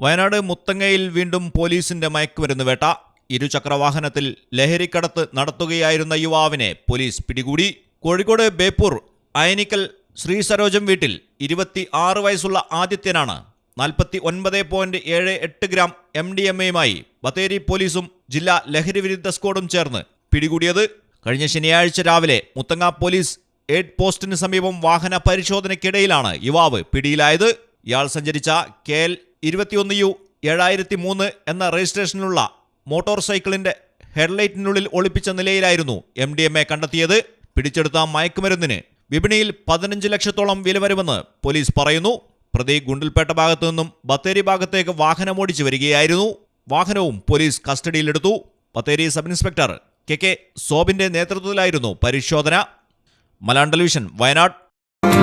വയനാട് മുത്തങ്ങയിൽ വീണ്ടും പോലീസിന്റെ മയക്കുമരുന്ന് വേട്ട. ഇരുചക്രവാഹനത്തിൽ ലഹരിക്കടത്ത് നടത്തുകയായിരുന്ന യുവാവിനെ പോലീസ് പിടികൂടി. കോഴിക്കോട് ബേപ്പൂർ അയനിക്കൽ ശ്രീ സരോജം വീട്ടിൽ ഇരുപത്തി ആറ് വയസ്സുള്ള ആദിത്യനാണ് നാൽപ്പത്തി ഒൻപത് പോയിന്റ് ഏഴ് എട്ട് ഗ്രാം എം ഡി എം എയുമായി ബത്തേരി പോലീസും ജില്ലാ ലഹരിവിരുദ്ധ സ്ക്വാഡും ചേർന്ന് പിടികൂടിയത്. കഴിഞ്ഞ ശനിയാഴ്ച രാവിലെ മുത്തങ്ങ പോലീസ് എയ്ഡ് പോസ്റ്റിന് സമീപം വാഹന പരിശോധനയ്ക്കിടയിലാണ് യുവാവ് പിടിയിലായത്. ഇയാൾ സഞ്ചരിച്ച കെ എൽ ഇരുപത്തിയൊന്ന് യു ഏഴായിരത്തി മൂന്ന് എന്ന രജിസ്ട്രേഷനിലുള്ള മോട്ടോർ സൈക്കിളിന്റെ ഹെഡ്ലൈറ്റിനുള്ളിൽ ഒളിപ്പിച്ച നിലയിലായിരുന്നു എം ഡി എം എ കണ്ടെത്തിയത്. പിടിച്ചെടുത്ത മയക്കുമരുന്നിന് വിപണിയിൽ പതിനഞ്ച് ലക്ഷത്തോളം വില വരുമെന്ന് പോലീസ് പറയുന്നു. പ്രതി ഗുണ്ടിൽപേട്ട ഭാഗത്തു നിന്നും ബത്തേരി ഭാഗത്തേക്ക് വാഹനമോടിച്ചു വരികയായിരുന്നു. വാഹനവും പോലീസ് കസ്റ്റഡിയിലെടുത്തു. Bathery sub inspector K K സോബിന്റെ നേതൃത്വത്തിലായിരുന്നു പരിശോധന. മലയാളം ടെലിവിഷൻ വയനാട്.